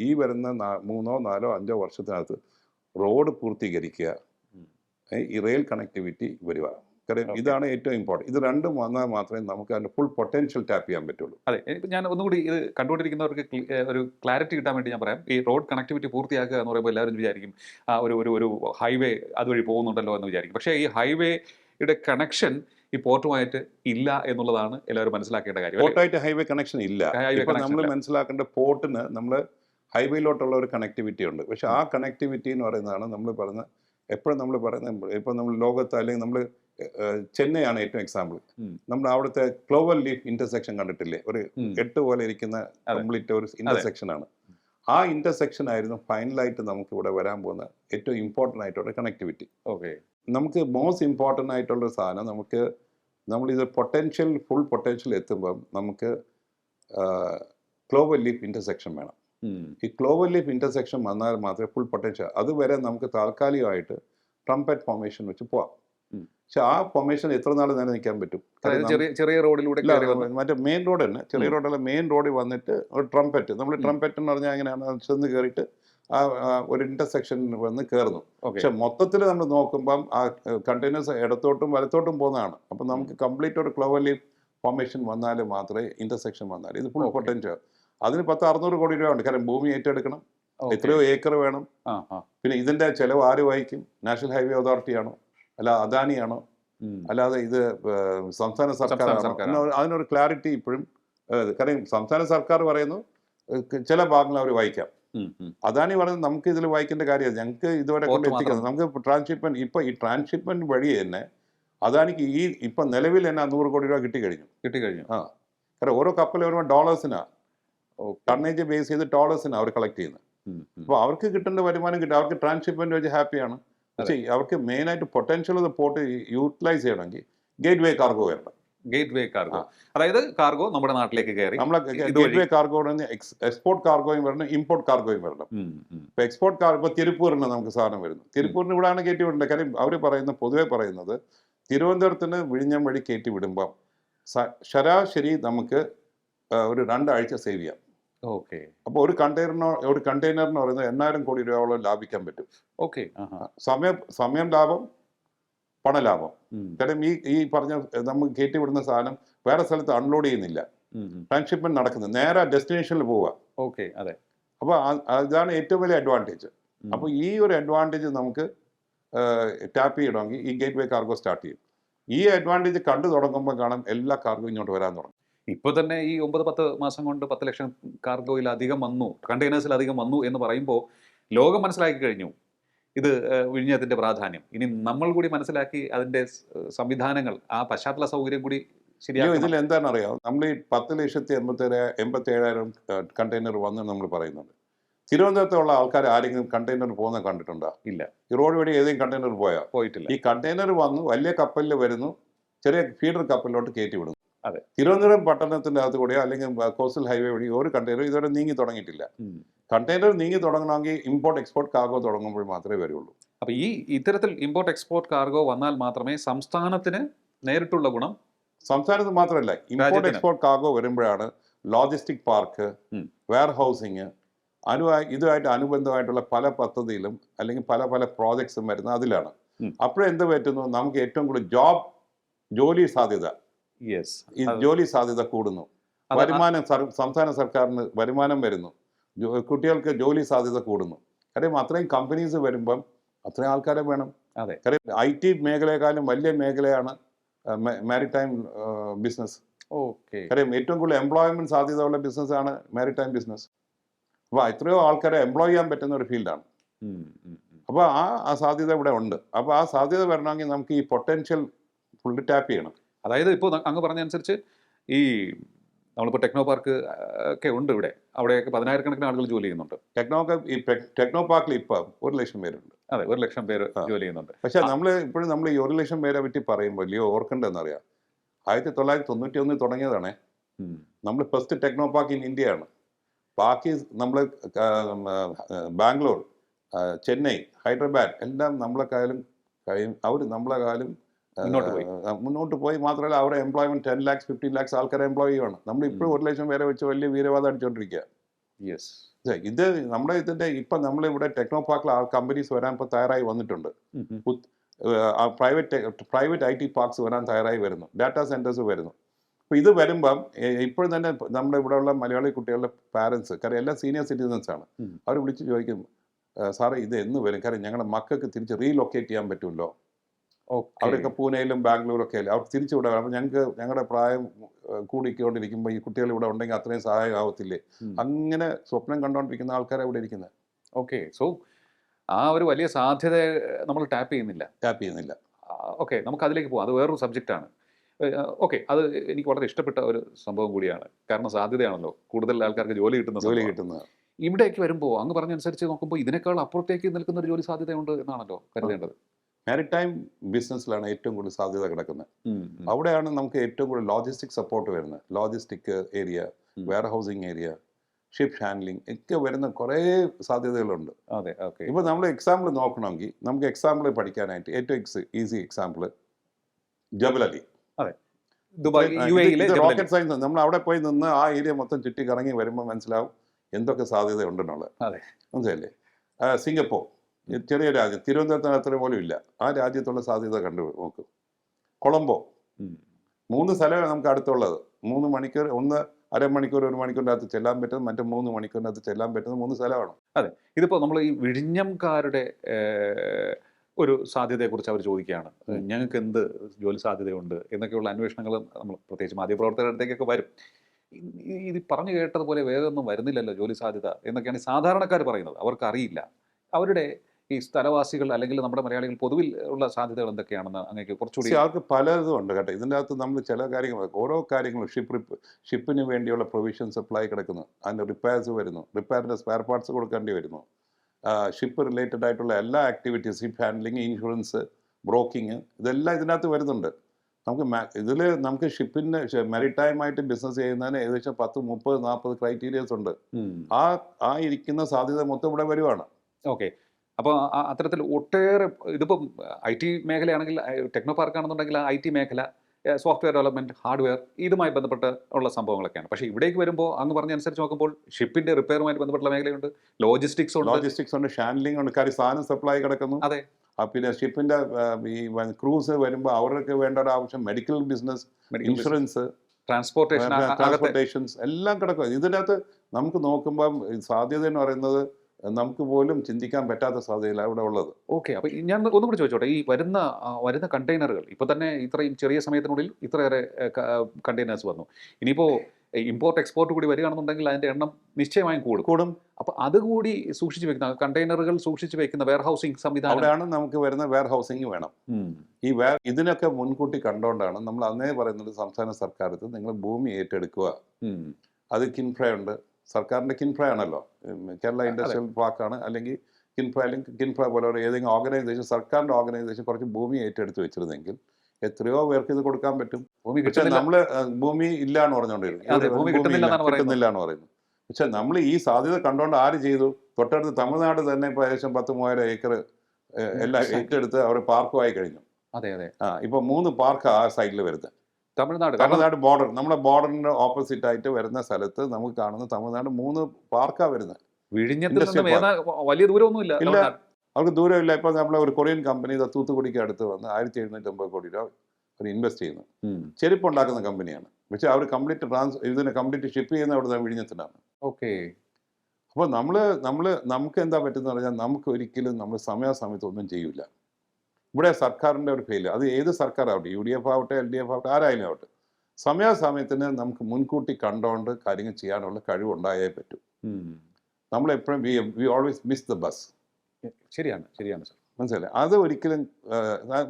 ഈ വരുന്ന മൂന്നോ നാലോ അഞ്ചോ വർഷത്തിനകത്ത് റോഡ് പൂർത്തീകരിക്കുക. ഈ റെയിൽ കണക്ടിവിറ്റി വരിക. കാര്യം. ഇതാണ് ഏറ്റവും ഇമ്പോർട്ടന്റ് ഇത് രണ്ടും വന്നാൽ മാത്രമേ നമുക്ക് അതിന്റെ ഫുൾ പൊട്ടൻഷ്യൽ ടാപ്പ് ചെയ്യാൻ പറ്റുള്ളൂ.
അതെ ഇപ്പം ഞാൻ ഒന്നുകൂടി ഇത് കണ്ടുകൊണ്ടിരിക്കുന്നവർക്ക് ഒരു ക്ലാരിറ്റി കിട്ടാൻ വേണ്ടി ഞാൻ പറയാം. ഈ റോഡ് കണക്ടിവിറ്റി പൂർത്തിയാക്കുക എന്ന് പറയുമ്പോൾ എല്ലാവരും വിചാരിക്കും ആ ഒരു ഒരു ഒരു ഹൈവേ അതുവഴി പോകുന്നുണ്ടല്ലോ എന്ന് വിചാരിക്കും. പക്ഷേ ഈ ഹൈവേയുടെ കണക്ഷൻ ഈ പോർട്ടുമായിട്ട് ഇല്ല എന്നുള്ളതാണ് എല്ലാവരും മനസ്സിലാക്കേണ്ട കാര്യം?
പോർട്ടായിട്ട് ഹൈവേ കണക്ഷൻ ഇല്ല. നമ്മൾ മനസ്സിലാക്കേണ്ട പോർട്ടിന് നമ്മൾ ഹൈവേയിലോട്ടുള്ള ഒരു കണക്ടിവിറ്റി ഉണ്ട്. പക്ഷേ ആ കണക്ടിവിറ്റി എന്ന് പറയുന്നതാണ് നമ്മൾ പറയുന്ന എപ്പോഴും നമ്മൾ പറയുന്നത് ഇപ്പോൾ നമ്മൾ ലോകത്ത് അല്ലെങ്കിൽ നമ്മൾ ചെന്നൈയാണ് ഏറ്റവും എക്സാമ്പിൾ നമ്മൾ അവിടുത്തെ ക്ലോവൽ ലീഫ് ഇന്റർസെക്ഷൻ കണ്ടിട്ടില്ലേ? ഒരു എട്ട് പോലെ ഇരിക്കുന്ന കംപ്ലീറ്റ് ഒരു ഇന്റർസെക്ഷൻ ആണ്. ആ ഇന്റർസെക്ഷൻ ആയിരുന്നു ഫൈനലായിട്ട് നമുക്ക് ഇവിടെ വരാൻ പോകുന്ന ഏറ്റവും ഇമ്പോർട്ടന്റ് ആയിട്ടുള്ള കണക്ടിവിറ്റി
ഓക്കെ
നമുക്ക് മോസ്റ്റ് ഇമ്പോർട്ടന്റ് ആയിട്ടുള്ള സാധനം നമുക്ക് നമ്മൾ നമ്മളിത് പൊട്ടൻഷ്യൽ ഫുൾ പൊട്ടൻഷ്യൽ എത്തുമ്പം നമുക്ക് ക്ലോവൽ ലീഫ് ഇന്റർസെക്ഷൻ വേണം. ഈ ക്ലോവൽ ലീഫ് ഇന്റർസെക്ഷൻ വന്നാൽ മാത്രമേ ഫുൾ പൊട്ടൻഷ്യൽ അതുവരെ നമുക്ക് താൽക്കാലികമായിട്ട് ട്രംപറ്റ് ഫോർമേഷൻ വെച്ച് പോവാം. പക്ഷെ ആ ഫോർമേഷൻ എത്ര നാൾ നിലനിൽക്കാൻ പറ്റും?
ചെറിയ റോഡിലൂടെ
മറ്റേ മെയിൻ റോഡ് തന്നെ. ചെറിയ. റോഡല്ല മെയിൻ റോഡിൽ വന്നിട്ട് ഒരു ട്രംപറ്റ് നമ്മൾ. ട്രംപറ്റ് എന്ന് പറഞ്ഞാൽ എങ്ങനെയാണ് ചെന്ന് കയറിയിട്ട് ആ ഒരു ഇന്റർസെക്ഷനിൽ വന്ന് കയറുന്നു പക്ഷെ മൊത്തത്തിൽ നമ്മൾ നോക്കുമ്പം ആ കണ്ടെയ്നേഴ്സ് ഇടത്തോട്ടും വലത്തോട്ടും പോകുന്നതാണ്. അപ്പം നമുക്ക് കംപ്ലീറ്റ് ഒരു ക്ലവലി ഫോർമേഷൻ വന്നാൽ മാത്രമേ ഇന്റർസെക്ഷൻ വന്നാൽ ഇത് ഫുൾ. പൊട്ടൻഷ്യൽ അതിന് പത്ത് അറുന്നൂറ് കോടി രൂപ ഉണ്ട്. കാരണം ഭൂമി ഏറ്റെടുക്കണം. എത്രയോ ഏക്കർ വേണം. പിന്നെ ഇതിന്റെ ചെലവ് ആര് വഹിക്കും നാഷണൽ ഹൈവേ അതോറിറ്റി ആണോ? അല്ല അദാനിയാണോ? അല്ലാതെ ഇത് സംസ്ഥാന സർക്കാർ. അതിനൊരു ക്ലാരിറ്റി ഇപ്പോഴും കാര്യം കാരണം സംസ്ഥാന സർക്കാർ പറയുന്നു ചില ഭാഗങ്ങൾ അവർ വായിക്കാം. അദാനി പറയുന്നത് നമുക്ക് ഇതിൽ വായിക്കേണ്ട കാര്യമില്ല. ഞങ്ങൾക്ക് ഇതുവരെ കൊണ്ട് എത്തിക്കുന്നത് നമുക്ക് ട്രാൻസ്ഷിപ്മെന്റ് ഇപ്പൊ ഈ ട്രാൻസ്ഷിപ്മെന്റ് വഴി തന്നെ അദാനിക്ക് ഈ ഇപ്പൊ നിലവിൽ തന്നെ നൂറ് കോടി രൂപ കിട്ടി കഴിഞ്ഞു.
കിട്ടി കഴിഞ്ഞു
ആ. കാരണം ഓരോ കപ്പൽ വരുമ്പോൾ ഡോളേഴ്സിനാ. ടണ്ണേജ് ബേസ് ചെയ്ത് ഡോളേഴ്സിനാണ് അവർ കളക്ട് ചെയ്യുന്നത്. അപ്പോൾ അവർക്ക് കിട്ടേണ്ട വരുമാനം കിട്ടും. അവർക്ക് ട്രാൻസ്ഷിപ്മെന്റ് വെച്ച് ഹാപ്പിയാണ്. അവർക്ക് മെയിനായിട്ട് പൊട്ടൻഷ്യൽ ഓഫ് പോർട്ട് യൂട്ടിലൈസ് ചെയ്യണമെങ്കിൽ ഗേറ്റ് വേ കാർഗോ വരണം
ഗേറ്റ് വേ കാർഗോ അതായത് കാർഗോ നമ്മുടെ നാട്ടിലേക്ക് കയറി
നമ്മളെ ഗേറ്റ് വേ കാർഗോ എക്സ്പോർട്ട് കാർഗോയും വരണം ഇമ്പോർട്ട് കാർഗോയും വരണം. ഇപ്പൊ എക്സ്പോർട്ട് കാർഗോ തിരുപ്പൂരിന് നമുക്ക് സാധനം വരുന്നു. തിരുപ്പൂരിന് ഇവിടെയാണ് കയറ്റി വിടേണ്ടത് കാര്യം അവർ പറയുന്ന പൊതുവെ പറയുന്നത് തിരുവനന്തപുരത്തിന് വിഴിഞ്ഞം വഴി കയറ്റി വിടുമ്പം ശരാശരി നമുക്ക് ഒരു രണ്ടാഴ്ച സേവ് ചെയ്യാം.
ഓക്കെ.
അപ്പോൾ ഒരു കണ്ടെയ്നറിനോ ഒരു കണ്ടെയ്നറിന് പറയുന്നത് എണ്ണായിരം കോടി രൂപയോളം ലാഭിക്കാൻ പറ്റും.
ഓക്കെ.
സമയം സമയം ലാഭം പണലാഭം. കാരണം ഈ ഈ പറഞ്ഞ നമ്മൾ കയറ്റി വിടുന്ന സാധനം വേറെ സ്ഥലത്ത് അൺലോഡ് ചെയ്യുന്നില്ല.
ട്രാൻഷിപ്മെന്റ്.
ട്രാൻസ്ഷിപ്മെന്റ് നടക്കുന്നത് നേരെ ഡെസ്റ്റിനേഷനിൽ പോവുക
ഓക്കെ അതെ.
അപ്പോൾ അതാണ് ഏറ്റവും വലിയ അഡ്വാന്റേജ്
അപ്പൊ
അപ്പോൾ ഈ ഒരു അഡ്വാന്റേജ് നമുക്ക് ടാപ്പ് ചെയ്യണമെങ്കിൽ ഈ ഗേറ്റ് വേ കാർഗോ സ്റ്റാർട്ട് ചെയ്യും. ഈ അഡ്വാന്റേജ് കണ്ടു തുടങ്ങുമ്പോൾ കാണാം എല്ലാ കാർഗോ ഇങ്ങോട്ട് വരാൻ തുടങ്ങും.
ഇപ്പൊ തന്നെ ഈ ഒമ്പത് പത്ത് മാസം കൊണ്ട് പത്ത് ലക്ഷം കാർഗോയിൽ അധികം വന്നു കണ്ടെയ്നേഴ്സിൽ അധികം വന്നു എന്ന് പറയുമ്പോൾ ലോകം മനസ്സിലാക്കി കഴിഞ്ഞു. ഇത് ഏഹ്, വിഴിഞ്ഞത്തിന്റെ പ്രാധാന്യം. ഇനി നമ്മൾ കൂടി മനസ്സിലാക്കി അതിന്റെ സംവിധാനങ്ങൾ ആ പശ്ചാത്തല സൗകര്യം കൂടി ശരിയാണ്
ഇതിൽ എന്താണ് അറിയാം നമ്മൾ ഈ പത്ത് ലക്ഷത്തി എൺപത്തേഴ് എൺപത്തി ഏഴായിരം കണ്ടെയ്നർ വന്ന് നമ്മൾ പറയുന്നുണ്ട്. തിരുവനന്തപുരത്തുള്ള ആൾക്കാർ ആരെങ്കിലും കണ്ടെയ്നർ പോകുന്ന കണ്ടിട്ടുണ്ടോ?
ഇല്ല.
ഈ റോഡ് വഴി ഏതെങ്കിലും കണ്ടെയ്നർ പോയാൽ
പോയിട്ടില്ല.
ഈ കണ്ടെയ്നർ വന്നു വലിയ കപ്പലിൽ വരുന്നു ചെറിയ ഫീഡർ കപ്പലിലോട്ട് കയറ്റി വിടുന്നു.
അതെ.
തിരുവനന്തപുരം പട്ടണത്തിന്റെ അകത്ത് കൂടെയോ അല്ലെങ്കിൽ കോസ്റ്റൽ ഹൈവേ വഴി ഒരു കണ്ടെയ്നർ ഇതുവരെ നീങ്ങി തുടങ്ങിയിട്ടില്ല കണ്ടെയ്നർ നീങ്ങി തുടങ്ങണമെങ്കിൽ ഇമ്പോർട്ട് എക്സ്പോർട്ട് കാർഗോ തുടങ്ങുമ്പോൾ മാത്രമേ വരുള്ളൂ
അപ്പോൾ ഈ ഇത്തരത്തിൽ ഇമ്പോർട്ട് എക്സ്പോർട്ട് കാർഗോ വന്നാൽ മാത്രമേ സംസ്ഥാനത്തിന് നേരിട്ടുള്ള ഗുണം
സംസ്ഥാനത്ത് മാത്രമല്ല ഇമ്പോർട്ട് എക്സ്പോർട്ട് കാർഗോ വരുമ്പോഴാണ് ലോജിസ്റ്റിക് പാർക്ക്. വെയർ ഹൗസിങ് അനുവായി ഇതുമായിട്ട് അനുബന്ധമായിട്ടുള്ള പല പദ്ധതിയിലും അല്ലെങ്കിൽ പല പല പ്രോജക്ട്സും വരുന്ന അതിലാണ്. അപ്പോഴെന്ത് പറ്റുന്നു നമുക്ക് ഏറ്റവും കൂടുതൽ ജോബ് ജോലി സാധ്യത ഈ ജോലി സാധ്യത കൂടുന്നു. വരുമാനം സംസ്ഥാന സർക്കാരിന് വരുമാനം വരുന്നു. കുട്ടികൾക്ക് ജോലി സാധ്യത കൂടുന്നു. കാര്യം അത്രയും കമ്പനീസ് വരുമ്പം അത്രയും ആൾക്കാരെ വേണം.
അതെ.
കാര്യം ഐ ടി മേഖലയെക്കാളും വലിയ മേഖലയാണ് മാരിടൈം ബിസിനസ്
ഓക്കെ
കാര്യം ഏറ്റവും കൂടുതൽ എംപ്ലോയ്മെന്റ് സാധ്യതയുള്ള ബിസിനസ്സാണ് മാരിടൈം ബിസിനസ് അപ്പോൾ എത്രയോ ആൾക്കാരെ എംപ്ലോയ് ചെയ്യാൻ പറ്റുന്ന ഒരു ഫീൽഡാണ് അപ്പോൾ ആ ആ സാധ്യത ഇവിടെ ഉണ്ട്. അപ്പോൾ ആ സാധ്യത വരണമെങ്കിൽ നമുക്ക് ഈ പൊട്ടൻഷ്യൽ ഫുള്ള് ടാപ്പ് ചെയ്യണം.
അതായത് ഇപ്പോൾ അങ്ങ് പറഞ്ഞനുസരിച്ച് ഈ നമ്മളിപ്പോൾ ടെക്നോ പാർക്ക് ഒക്കെ ഉണ്ട് ഇവിടെ. അവിടെയൊക്കെ പതിനായിരക്കണക്കിന് ആളുകൾ ജോലി ചെയ്യുന്നുണ്ട്.
ടെക്നോ ഈ ടെക്നോ പാർക്കിൽ ഇപ്പം ഒരു ലക്ഷം പേരുണ്ട്.
അതെ ഒരു ലക്ഷം പേര് ജോലി ചെയ്യുന്നുണ്ട്.
പക്ഷേ നമ്മൾ ഇപ്പോഴും നമ്മൾ ഈ ഒരു ലക്ഷം പേരെ പറ്റി പറയുമ്പോൾ വലിയ ഓർക്കേണ്ടതെന്നറിയാം ആയിരത്തി തൊള്ളായിരത്തി തൊണ്ണൂറ്റി ഒന്നിൽ തുടങ്ങിയതാണേ നമ്മൾ ഫസ്റ്റ് ടെക്നോ പാർക്ക് ഇൻ ഇന്ത്യയാണ്. ബാക്കി നമ്മൾ ബാംഗ്ലൂർ ചെന്നൈ ഹൈദരാബാദ് എല്ലാം നമ്മളെക്കായാലും കഴിയും. അവർ നമ്മളെ കാലം
മുന്നോട്ട് പോയി.
മുന്നോട്ട് പോയി മാത്രമല്ല അവരുടെ employment ten lakhs fifteen lakhs ആൾക്കാരെ എംപ്ലോയ് ചെയ്യണം നമ്മൾ ഇപ്പോഴും ഒരു ലക്ഷം പേരെ വെച്ച് വലിയ വീരവാദം അടിച്ചുകൊണ്ടിരിക്കുക
യെസ്
ഇത് നമ്മുടെ ഇതിന്റെ ഇപ്പം നമ്മളിവിടെ ടെക്നോ പാർക്കിൽ ആ കമ്പനീസ് വരാൻ ഇപ്പോൾ തയ്യാറായി വന്നിട്ടുണ്ട് private private I T parks വരാൻ തയ്യാറായി വരുന്നു. ഡാറ്റാ സെന്റേഴ്സ് വരുന്നു. അപ്പോൾ ഇത് വരുമ്പം ഇപ്പോഴും തന്നെ നമ്മുടെ ഇവിടെയുള്ള മലയാളി കുട്ടികളുടെ പാരൻസ് കാര്യം എല്ലാം സീനിയർ സിറ്റിസൺസ് ആണ്. അവർ വിളിച്ച് ചോദിക്കും "ആ, സാറേ ഇത് എന്ന് വരും? കാരണം ഞങ്ങളുടെ മക്കൾക്ക് തിരിച്ച് റീലൊക്കേറ്റ് ചെയ്യാൻ പറ്റുമല്ലോ. അവരൊക്കെ പൂനെയിലും ബാംഗ്ലൂരൊക്കെ അല്ലേ? അവർ തിരിച്ചു വിടാൻ അപ്പൊ ഞങ്ങൾക്ക് ഞങ്ങളുടെ പ്രായം കൂടിക്കൊണ്ടിരിക്കുമ്പോൾ ഈ കുട്ടികൾ ഇവിടെ ഉണ്ടെങ്കിൽ അത്രയും
സഹായമാവത്തില്ലേ
അങ്ങനെ സ്വപ്നം കണ്ടുകൊണ്ടിരിക്കുന്ന ആൾക്കാരെ ഇവിടെ ഇരിക്കുന്നത്
ഓക്കെ. സോ ആ ഒരു വലിയ സാധ്യത നമ്മൾ ടാപ്പ് ചെയ്യുന്നില്ല.
ടാപ്പ് ചെയ്യുന്നില്ല.
ഓക്കെ. നമുക്ക് അതിലേക്ക് പോകാം അത് വേറൊരു സബ്ജക്റ്റ് ആണ് ഓക്കെ. അത് എനിക്ക് വളരെ ഇഷ്ടപ്പെട്ട ഒരു സംഭവം കൂടിയാണ്. കാരണം സാധ്യതയാണല്ലോ. കൂടുതൽ ആൾക്കാർക്ക് ജോലി കിട്ടുന്ന
ജോലി. കിട്ടുന്നത്
ഇവിടേക്ക് വരുമ്പോൾ അങ്ങ് പറഞ്ഞനുസരിച്ച് നോക്കുമ്പോൾ ഇതിനേക്കാൾ അപ്പുറത്തേക്ക് നിൽക്കുന്ന ഒരു ജോലി സാധ്യതയുണ്ട് എന്നാണല്ലോ കരുതേണ്ടത്.
മാരിടൈം ബിസിനസ്സിലാണ് ഏറ്റവും കൂടുതൽ സാധ്യത കിടക്കുന്നത്. അവിടെയാണ് നമുക്ക് ഏറ്റവും കൂടുതൽ ലോജിസ്റ്റിക് സപ്പോർട്ട് വരുന്നത്. Logistic area. Warehousing area ship handling ഒക്കെ വരുന്ന കുറേ സാധ്യതകളുണ്ട്.
അതെ ഓക്കെ
ഇപ്പോൾ നമ്മൾ എക്സാമ്പിൾ നോക്കണമെങ്കിൽ നമുക്ക് എക്സാമ്പിൾ പഠിക്കാനായിട്ട് ഏറ്റവും ex easy example Jebel Ali
Dubai U എയിലെ
റോക്കറ്റ് സയൻസ് നമ്മൾ അവിടെ പോയി നിന്ന് ആ ഏരിയ മൊത്തം ചുറ്റി കറങ്ങി വരുമ്പോൾ മനസ്സിലാവും എന്തൊക്കെ സാധ്യത ഉണ്ടെന്നുള്ളത്
അതെ.
മനസ്സിലല്ലേ സിംഗപ്പൂർ. ചെറിയ രാജ്യം. തിരുവനന്തപുരത്തിന് അത്ര പോലും ഇല്ല. ആ രാജ്യത്തുള്ള സാധ്യത കണ്ടു നോക്കും. കൊളംബോ. മൂന്ന് സ്ഥലമാണ് നമുക്ക് അടുത്തുള്ളത്. മൂന്ന് മണിക്കൂർ ഒന്ന് അരമണിക്കൂർ ഒരു മണിക്കൂറിനകത്ത് ചെല്ലാൻ പറ്റുന്നത് മറ്റു മൂന്ന് മണിക്കൂറിനകത്ത് ചെല്ലാൻ പറ്റുന്നത് മൂന്ന് സ്ഥലമാണ്. അതെ.
ഇതിപ്പോൾ നമ്മൾ ഈ വിഴിഞ്ഞംകാരുടെ ഒരു സാധ്യതയെക്കുറിച്ച് അവർ ചോദിക്കുകയാണ്. ഞങ്ങൾക്ക് എന്ത് ജോലി സാധ്യതയുണ്ട് എന്നൊക്കെയുള്ള അന്വേഷണങ്ങൾ നമ്മൾ പ്രത്യേകിച്ച് മാധ്യമപ്രവർത്തകരുടെ അടുത്തേക്കൊക്കെ വരും ഇത് പറഞ്ഞു കേട്ടതുപോലെ വേറെ ഒന്നും വരുന്നില്ലല്ലോ ജോലി സാധ്യത എന്നൊക്കെയാണ് സാധാരണക്കാർ പറയുന്നത്. അവർക്കറിയില്ല. അവരുടെ ഈ സ്ഥലവാസികൾ അല്ലെങ്കിൽ നമ്മുടെ മലയാളികൾ പൊതുവിൽ ഉള്ള സാധ്യതകൾ എന്തൊക്കെയാണെന്ന് അങ്ങേക്ക് കുറച്ചുകൂടി
അവർക്ക് പലതും ഉണ്ട് കേട്ടോ. ഇതിന്റെ അകത്ത് നമ്മൾ ചില കാര്യങ്ങൾ ഓരോ കാര്യങ്ങളും ഷിപ്പ് ഷിപ്പിന് വേണ്ടിയുള്ള പ്രൊവിഷൻ സപ്ലൈ കിടക്കുന്നു. അതിന്റെ റിപ്പയർസ് വരുന്നു. റിപ്പയറിന്റെ സ്പെയർ പാർട്സ് കൊടുക്കേണ്ടി വരുന്നു. ഷിപ്പ് റിലേറ്റഡ് ആയിട്ടുള്ള എല്ലാ activities ship handling insurance broking ഇതെല്ലാം ഇതിനകത്ത് വരുന്നുണ്ട്. നമുക്ക് ഇതിൽ നമുക്ക് ഷിപ്പിന് മെറിടൈം ആയിട്ട് ബിസിനസ് ചെയ്യുന്നതിന് ഏകദേശം പത്ത് മുപ്പത് നാൽപ്പത് ക്രൈറ്റീരിയസ് ഉണ്ട്. ആ ആ ഇരിക്കുന്ന സാധ്യത മൊത്തം ഇവിടെ വരുവാണ്.
ഓക്കെ അപ്പോൾ അത്തരത്തിൽ ഒട്ടേറെ ഇതിപ്പം ഐ ടി മേഖലയാണെങ്കിൽ ടെക്നോ പാർക്ക് ആണെന്നുണ്ടെങ്കിൽ ഐ ടി മേഖല സോഫ്റ്റ്വെയർ ഡെവലപ്മെന്റ് ഹാർഡ്വെയർ ഇതുമായി ബന്ധപ്പെട്ട് ഉള്ള സംഭവങ്ങളൊക്കെയാണ്. പക്ഷേ ഇവിടേക്ക് വരുമ്പോൾ അന്ന് പറഞ്ഞ അനുസരിച്ച് നോക്കുമ്പോൾ ഷിപ്പിന്റെ റിപ്പയറുമായി ബന്ധപ്പെട്ട മേഖലയുണ്ട് ലോജിസ്റ്റിക്സ് ഉണ്ട്.
ലോജിസ്റ്റിക്സ് ഉണ്ട് ഹാൻഡ്ലിംഗ് ഉണ്ട് കാര്യം സാധനം സപ്ലൈ കിടക്കുന്നു.
അതെ.
പിന്നെ ഷിപ്പിന്റെ ഈ ക്രൂസ് വരുമ്പോൾ അവർക്ക് വേണ്ട ഒരു ആവശ്യം medical business insurance
transportation
transportations എല്ലാം കിടക്കും ഇതിനകത്ത് നമുക്ക് നോക്കുമ്പം സാധ്യത എന്ന് പറയുന്നത് നമുക്ക് പോലും ചിന്തിക്കാൻ പറ്റാത്ത സാധ്യതയിലാണ് ഇവിടെ ഉള്ളത്.
ഓക്കെ അപ്പോൾ ഞാൻ ഒന്നും കൂടി ചോദിച്ചോട്ടെ ഈ വരുന്ന വരുന്ന കണ്ടെയ്നറുകൾ ഇപ്പോൾ തന്നെ ഇത്രയും ചെറിയ സമയത്തിനുള്ളിൽ ഇത്രയേറെ കണ്ടെയ്നേഴ്സ് വന്നു. ഇനിയിപ്പോൾ ഇമ്പോർട്ട് എക്സ്പോർട്ട് കൂടി വരികയാണെന്നുണ്ടെങ്കിൽ അതിന്റെ എണ്ണം നിശ്ചയമായും കൂടും.
കൂടും.
അപ്പോൾ അതുകൂടി സൂക്ഷിച്ചു വെക്കുന്ന കണ്ടെയ്നറുകൾ സൂക്ഷിച്ചു വെക്കുന്ന വെയർ ഹൗസിംഗ് സംവിധാനം.
അവിടെയാണ് നമുക്ക് വരുന്ന വെയർ ഹൗസിംഗ് വേണം ഈ വെയർ ഇതിനൊക്കെ മുൻകൂട്ടി കണ്ടുകൊണ്ടാണ് നമ്മൾ അന്നേ പറയുന്നത് സംസ്ഥാന സർക്കാരത്ത് നിങ്ങൾ ഭൂമി ഏറ്റെടുക്കുക. അത് കിൻഫ്ര ഉണ്ട് സർക്കാരിന്റെ കിൻഫ്ര ആണല്ലോ. കേരള ഇൻഡസ്ട്രിയൽ പാർക്കാണ് അല്ലെങ്കിൽ കിൻഫ്ര അല്ലെങ്കിൽ കിൻഫ്ര പോലെ ഒരു ഏതെങ്കിലും ഓർഗനൈസേഷൻ സർക്കാരിന്റെ ഓർഗനൈസേഷൻ കുറച്ച് ഭൂമി ഏറ്റെടുത്ത് വെച്ചിരുന്നെങ്കിൽ എത്രയോ പേർക്ക് ഇത് കൊടുക്കാൻ പറ്റും.
ഭൂമി
നമ്മൾ ഭൂമി ഇല്ല എന്ന് പറഞ്ഞുകൊണ്ടിരുന്നു.
കിട്ടുന്നില്ല
എന്ന് പറയുന്നു. പക്ഷെ നമ്മൾ ഈ സാധ്യത കണ്ടുകൊണ്ട് ആര് ചെയ്തു? തൊട്ടടുത്ത് തമിഴ്നാട് തന്നെ ഇപ്പൊ ഏകദേശം പത്ത് മൂവായിരം ഏക്കർ എല്ലാം ഏറ്റെടുത്ത് അവർ പാർക്കുമായി കഴിഞ്ഞു.
അതെ അതെ.
ആ ഇപ്പൊ മൂന്ന് പാർക്ക് ആ സൈഡിൽ വരുന്നത്.
തമിഴ്നാട്.
തമിഴ്നാട് ബോർഡർ നമ്മുടെ ബോർഡറിന്റെ ഓപ്പോസിറ്റ് ആയിട്ട് വരുന്ന സ്ഥലത്ത് നമുക്ക് കാണുന്ന തമിഴ്നാട് മൂന്ന് പാർക്കാ വരുന്നത്.
വിഴിഞ്ഞത്തിൽ വലിയ ദൂരമൊന്നുമില്ല
ഇല്ല. അവർക്ക് ദൂരമില്ല. ഇപ്പൊ നമ്മളെ ഒരു കൊറിയൻ കമ്പനി തൂത്തുക്കുടിക്ക് അടുത്ത് വന്ന് ആയിരത്തി എഴുന്നൂറ്റമ്പത് കോടി രൂപ അവർ ഇൻവെസ്റ്റ് ചെയ്യുന്നു. ചെരുപ്പ് ഉണ്ടാക്കുന്ന കമ്പനിയാണ്. പക്ഷെ അവർ കംപ്ലീറ്റ് ട്രാൻസ് ഇതിനെ കംപ്ലീറ്റ് ഷിപ്പ് ചെയ്യുന്ന അവിടെ വിഴിഞ്ഞത്തിനാണ്
ഓക്കെ.
അപ്പോൾ നമ്മൾ നമ്മൾ നമുക്ക് എന്താ പറ്റുന്ന പറഞ്ഞാൽ നമുക്ക് ഒരിക്കലും നമ്മൾ സമയാസമയത്ത് ഒന്നും ചെയ്യില്ല ഇവിടെ സർക്കാരിന്റെ ഒരു ഫെയിൽ അത് ഏത് സർക്കാർ ആവട്ടെ യു ഡി എഫ് ആവട്ടെ എൽ ഡി എഫ് ആവട്ടെ ആരായാലും ആവട്ടെ. സമയാസമയത്തിന് നമുക്ക് മുൻകൂട്ടി കണ്ടോണ്ട് കാര്യങ്ങൾ ചെയ്യാനുള്ള കഴിവുണ്ടായേ പറ്റൂ.
നമ്മൾ
നമ്മളെപ്പോഴും we we always miss the bus
ശരിയാണ് ശരിയാണ് സർ.
മനസ്സിലായി അത് ഒരിക്കലും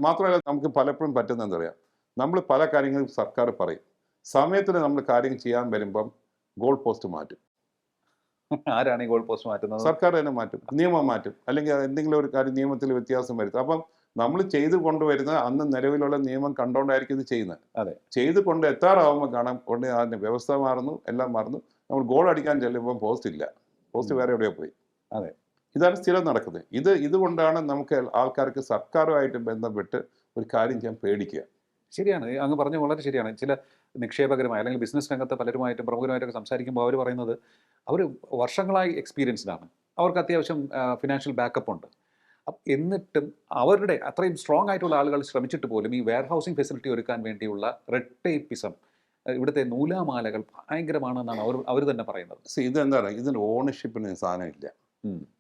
മാത്രമല്ല നമുക്ക് പലപ്പോഴും പറ്റുന്ന എന്താ പറയുക നമ്മൾ പല കാര്യങ്ങളും സർക്കാർ പറയും. സമയത്തിന് നമ്മൾ കാര്യം ചെയ്യാൻ വരുമ്പം ഗോൾ പോസ്റ്റ് മാറ്റും.
ആരാണ് ഈ ഗോൾ പോസ്റ്റ് മാറ്റുന്നത്?
സർക്കാർ തന്നെ മാറ്റും. നിയമം മാറ്റും. അല്ലെങ്കിൽ എന്തെങ്കിലും ഒരു കാര്യം നിയമത്തിൽ വ്യത്യാസം വരുത്തും. അപ്പം നമ്മൾ ചെയ്തു കൊണ്ടുവരുന്നത് അന്ന് നിലവിലുള്ള നിയമം കണ്ടുകൊണ്ടായിരിക്കും ഇത് ചെയ്യുന്നത്.
അതെ.
ചെയ്ത് കൊണ്ട് എത്താറാവുമ്പോൾ കാണാം. കൊണ്ട് അതിന്റെ വ്യവസ്ഥ മാറുന്നു എല്ലാം മാറുന്നു. നമ്മൾ ഗോൾ അടിക്കാൻ ചെല്ലുമ്പോൾ പോസ്റ്റ് ഇല്ല. പോസ്റ്റ് വേറെ എവിടെയോ പോയി.
അതെ.
ഇതാണ് സ്ഥിരം നടക്കുന്നത്. ഇത് ഇതുകൊണ്ടാണ് നമുക്ക് ആൾക്കാർക്ക് സർക്കാരുമായിട്ട് ബന്ധപ്പെട്ട് ഒരു കാര്യം ചെയ്യാൻ പേടിക്കുക.
ശരിയാണ്. അങ്ങ് പറഞ്ഞ വളരെ ശരിയാണ്. ചില നിക്ഷേപകരുമായി അല്ലെങ്കിൽ ബിസിനസ് രംഗത്ത് പലരുമായിട്ടും പ്രമുഖരുമായിട്ടൊക്കെ സംസാരിക്കുമ്പോൾ അവർ പറയുന്നത് അവർ വർഷങ്ങളായി എക്സ്പീരിയൻസ്ഡാണ് ആണ്. അവർക്ക് അത്യാവശ്യം ഫിനാൻഷ്യൽ ബാക്കപ്പ് ഉണ്ട്. എന്നിട്ടും അവരുടെ അത്രയും സ്ട്രോങ് ആയിട്ടുള്ള ആളുകൾ ശ്രമിച്ചിട്ട് പോലും ഈ വെയർ ഹൗസിംഗ് ഫെസിലിറ്റി ഒരുക്കാൻ വേണ്ടിയുള്ള റെഡ് ടേപ്പിസം ഇവിടുത്തെ നൂലാമാലകൾ ഭയങ്കരമാണെന്നാണ് അവർ അവർ തന്നെ പറയുന്നത്.
ഇത് ഇതെന്താണ്? ഇതിന് ഓണർഷിപ്പിന് സാധനമില്ല.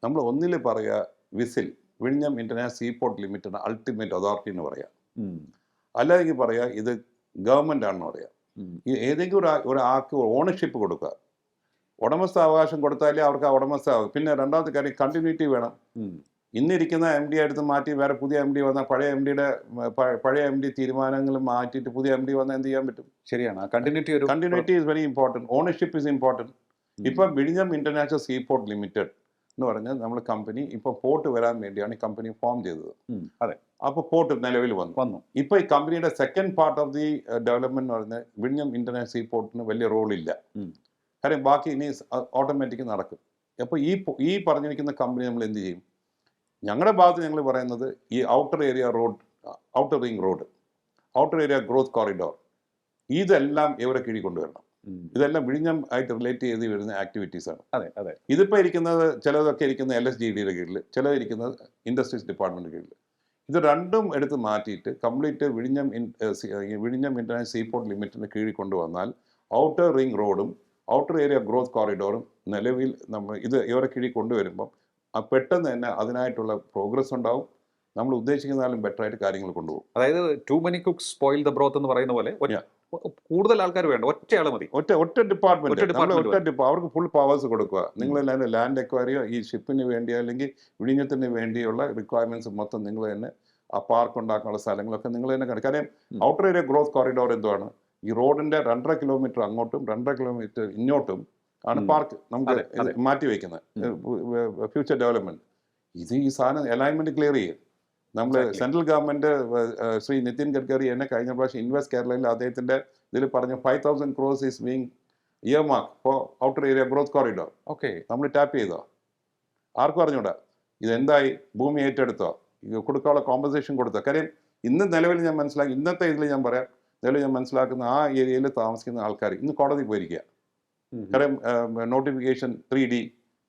നമ്മൾ ഒന്നിൽ പറയുക വിസിൽ വിഴിഞ്ഞം international seaport limited ultimate authority എന്ന് പറയാം. അല്ലെങ്കിൽ പറയാ ഇത് ഗവൺമെന്റ് ആണെന്ന് പറയാം. ഏതെങ്കിലും ഒരു ആർക്ക് ഒരു ആൾക്ക് ഓണർഷിപ്പ് കൊടുക്കുക. ഉടമസ്ഥാവകാശം കൊടുത്താലേ അവർക്ക് ആ ഉടമസ്ഥ പിന്നെ രണ്ടാമത്തെ കാര്യം കണ്ടിന്യൂറ്റി വേണം. ഇന്നിരിക്കുന്ന എം ഡി എടുത്ത് മാറ്റി വേറെ പുതിയ എം ഡി വന്നാൽ പഴയ എം ഡിയുടെ പഴയ എം ഡി തീരുമാനങ്ങൾ മാറ്റിയിട്ട് പുതിയ എം ഡി വന്നാൽ എന്ത് ചെയ്യാൻ പറ്റും?
ശരിയാണ്. കണ്ടിന്യൂറ്റി ഒരു
continuity is very important ownership is
important.
ഇപ്പം വിഴിഞ്ഞം ഇന്റർനാഷണൽ സീപോർട്ട് ലിമിറ്റഡ് എന്ന് പറഞ്ഞാൽ നമ്മൾ കമ്പനി ഇപ്പോൾ പോർട്ട് വരാൻ വേണ്ടിയാണ് ഈ കമ്പനി ഫോം ചെയ്തത്.
അതെ.
അപ്പോൾ പോർട്ട് നിലവിൽ വന്നു.
വന്നു.
ഇപ്പോൾ ഈ കമ്പനിയുടെ second part of the development എന്ന് പറഞ്ഞാൽ വിഴിഞ്ഞം ഇന്റർനാഷണൽ സീ പോർട്ടിന് വലിയ റോൾ
ഇല്ല.
കാര്യം ബാക്കി ഇനി ഓട്ടോമാറ്റിക് നടക്കും. അപ്പോൾ ഈ ഈ പറഞ്ഞിരിക്കുന്ന കമ്പനി നമ്മൾ എന്ത് ചെയ്യും? ഞങ്ങളുടെ ഭാഗത്ത് ഞങ്ങൾ പറയുന്നത് ഈ outer area road outer ring road outer area growth corridor ഇതെല്ലാം ഇവരെ കീഴിൽ കൊണ്ടുവരണം ഇതെല്ലാം വിഴിഞ്ഞം ആയിട്ട് റിലേറ്റ് ചെയ്ത് വരുന്ന ആക്ടിവിറ്റീസ് ആണ്.
അതെ അതെ.
ഇതിപ്പോൾ ഇരിക്കുന്നത് ചിലതൊക്കെ ഇരിക്കുന്ന എൽ എസ് ജി ഡിയുടെ കീഴിൽ ചിലത് ഇരിക്കുന്നത് ഇൻഡസ്ട്രീസ് ഡിപ്പാർട്ട്മെന്റ് കീഴിൽ ഇത് രണ്ടും എടുത്ത് മാറ്റിയിട്ട് കംപ്ലീറ്റ് വിഴിഞ്ഞം വിഴിഞ്ഞം ഇന്റർനാഷണൽ സീപോർട്ട് ലിമിറ്റിന് കീഴിൽ കൊണ്ടുവന്നാൽ ഔട്ടർ റിംഗ് റോഡും ഔട്ടർ ഏരിയ ഗ്രോത്ത് കോറിഡോറും നിലവിൽ നമ്മൾ ഇത് ഇവരെ കീഴിൽ കൊണ്ടുവരുമ്പം ആ പെട്ടെന്ന് തന്നെ അതിനായിട്ടുള്ള പ്രോഗ്രസ് ഉണ്ടാവും. നമ്മൾ ഉദ്ദേശിക്കുന്നതിലും ബെറ്റർ ആയിട്ട് കാര്യങ്ങൾ കൊണ്ടുപോകും.
അതായത് too many cooks spoil the broth എന്ന് പറയുന്ന പോലെ കൂടുതൽ ആൾക്കാർ വേണ്ട ഒറ്റയാൾ മതി.
ഒറ്റ ഒറ്റ ഡിപ്പാർട്ട്മെന്റ്
ഒറ്റ department
അവർക്ക് ഫുൾ പവേഴ്സ് കൊടുക്കുക. നിങ്ങൾ എല്ലാവരും ലാൻഡ് എക്വയറിയോ ഈ ഷിപ്പിന് വേണ്ടിയോ അല്ലെങ്കിൽ വിഴിഞ്ഞത്തിന് വേണ്ടിയുള്ള റിക്വയർമെന്റ്സ് മൊത്തം നിങ്ങൾ തന്നെ ആ പാർക്ക് ഉണ്ടാക്കാനുള്ള സ്ഥലങ്ങളൊക്കെ നിങ്ങൾ തന്നെ കണ്ടു കാര്യം ഔട്ടർ ഏരിയ ഗ്രോത്ത് കോറിഡോർ എന്തുവാണ്? ഈ റോഡിന്റെ രണ്ടര കിലോമീറ്റർ അങ്ങോട്ടും രണ്ടര കിലോമീറ്റർ ഇങ്ങോട്ടും ആണ് പാർക്ക് നമുക്ക് മാറ്റി വെക്കുന്നത്. ഫ്യൂച്ചർ ഡെവലപ്മെന്റ് ഇത് ഈ സാധനം അലൈൻമെന്റ് ക്ലിയർ ചെയ്യും. നമ്മൾ സെൻട്രൽ ഗവൺമെന്റ് ശ്രീ നിതിൻ ഗഡ്കറി എന്നെ കഴിഞ്ഞ പ്രാവശ്യം ഇൻവെസ്റ്റ് കേരളയിൽ അദ്ദേഹത്തിന്റെ ഇതിൽ പറഞ്ഞ five thousand crores is being earmark for outer area growth corridor
okay
നമ്മൾ ടാപ്പ് ചെയ്തോ? ആർക്കും അറിഞ്ഞൂടാ. ഇതെന്തായി? ഭൂമി ഏറ്റെടുത്തോ? കൊടുക്കാനുള്ള കോമ്പൻസേഷൻ കൊടുത്തോ? കാര്യം ഇന്ന് നിലവിൽ ഞാൻ മനസ്സിലാക്കി ഇന്നത്തെ ഇതിൽ ഞാൻ പറയാം നിലവിൽ ഞാൻ മനസ്സിലാക്കുന്ന ആ ഏരിയയിൽ താമസിക്കുന്ന ആൾക്കാർ ഇന്ന് കോടതി പോയിരിക്കുക കാര്യം നോട്ടിഫിക്കേഷൻ ത്രീ ഡി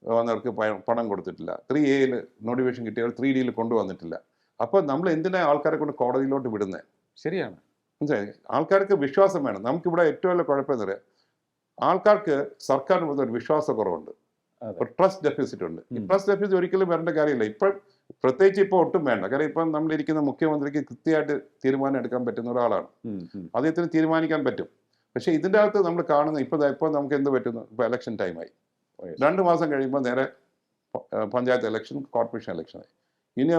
വന്നവർക്ക് പണം കൊടുത്തിട്ടില്ല. ത്രീ എയിൽ നോട്ടിഫിക്കേഷൻ കിട്ടിയവർ ത്രീ ഡിയിൽ കൊണ്ടുവന്നിട്ടില്ല. അപ്പോൾ നമ്മൾ എന്തിനാ ആൾക്കാരെ കൊണ്ട് കോടതിയിലോട്ട് വിടുന്നത്
ശരിയാണ്.
മനസ്സിലായി? ആൾക്കാർക്ക് വിശ്വാസം വേണം. നമുക്കിവിടെ ഏറ്റവും വലിയ കുഴപ്പമെന്ന് പറയാം ആൾക്കാർക്ക് സർക്കാരിന് ഒരു വിശ്വാസക്കുറവുണ്ട്. ഒരു ട്രസ്റ്റ് ഡെഫിസിറ്റ് ഉണ്ട്. ഈ ട്രസ്റ്റ് ഡെഫിസിറ്റ് ഒരിക്കലും വരേണ്ട കാര്യമില്ല. ഇപ്പം പ്രത്യേകിച്ച് ഇപ്പോൾ ഒട്ടും വേണ്ട. കാര്യം ഇപ്പം നമ്മളിരിക്കുന്ന മുഖ്യമന്ത്രിക്ക് കൃത്യമായിട്ട് തീരുമാനം എടുക്കാൻ പറ്റുന്ന ഒരാളാണ്. അദ്ദേഹത്തിന് തീരുമാനിക്കാൻ പറ്റും. പക്ഷേ ഇതിന്റെ അകത്ത് നമ്മൾ കാണുന്ന ഇപ്പോൾ ഇപ്പോൾ നമുക്ക് എന്ത് പറ്റുന്നു? ഇപ്പോൾ ഇലക്ഷൻ ടൈമായി രണ്ട് മാസം കഴിയുമ്പോൾ നേരെ പഞ്ചായത്ത് ഇലക്ഷൻ കോർപ്പറേഷൻ ഇലക്ഷനായി ഇനി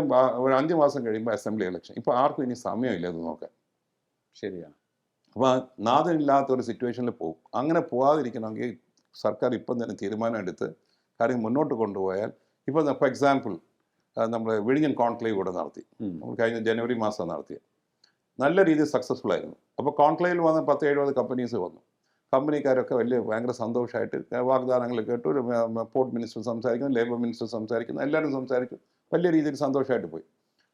ഒരു അഞ്ച് മാസം കഴിയുമ്പോൾ അസംബ്ലി ഇലക്ഷൻ ഇപ്പോൾ ആർക്കും ഇനി സമയമില്ല ഇത് നോക്കാൻ.
ശരിയാണ്.
അപ്പോൾ നാഥനില്ലാത്ത ഒരു സിറ്റുവേഷനിൽ പോകും അങ്ങനെ പോകാതിരിക്കണമെങ്കിൽ സർക്കാർ ഇപ്പം തന്നെ തീരുമാനം എടുത്ത് കാര്യം മുന്നോട്ട് കൊണ്ടുപോയാൽ ഇപ്പോൾ ഫോർ എക്സാമ്പിൾ നമ്മൾ വിഴിഞ്ഞൻ കോൺക്ലേവ് കൂടെ നടത്തി. നമ്മൾ കഴിഞ്ഞ ജനുവരി മാസം നടത്തിയത്. നല്ല രീതിയിൽ സക്സസ്ഫുൾ ആയിരുന്നു. അപ്പോൾ കോൺക്ലേവിൽ വന്ന പത്ത് എഴുപത് കമ്പനീസ് വന്നു. കമ്പനിക്കാരൊക്കെ വലിയ ഭയങ്കര സന്തോഷമായിട്ട് വാഗ്ദാനങ്ങൾ കേട്ടു. പോർട്ട് മിനിസ്റ്റർ സംസാരിക്കുന്നു ലേബർ മിനിസ്റ്റർ സംസാരിക്കുന്നു എല്ലാവരും സംസാരിക്കും. വലിയ രീതിയിൽ സന്തോഷമായിട്ട് പോയി.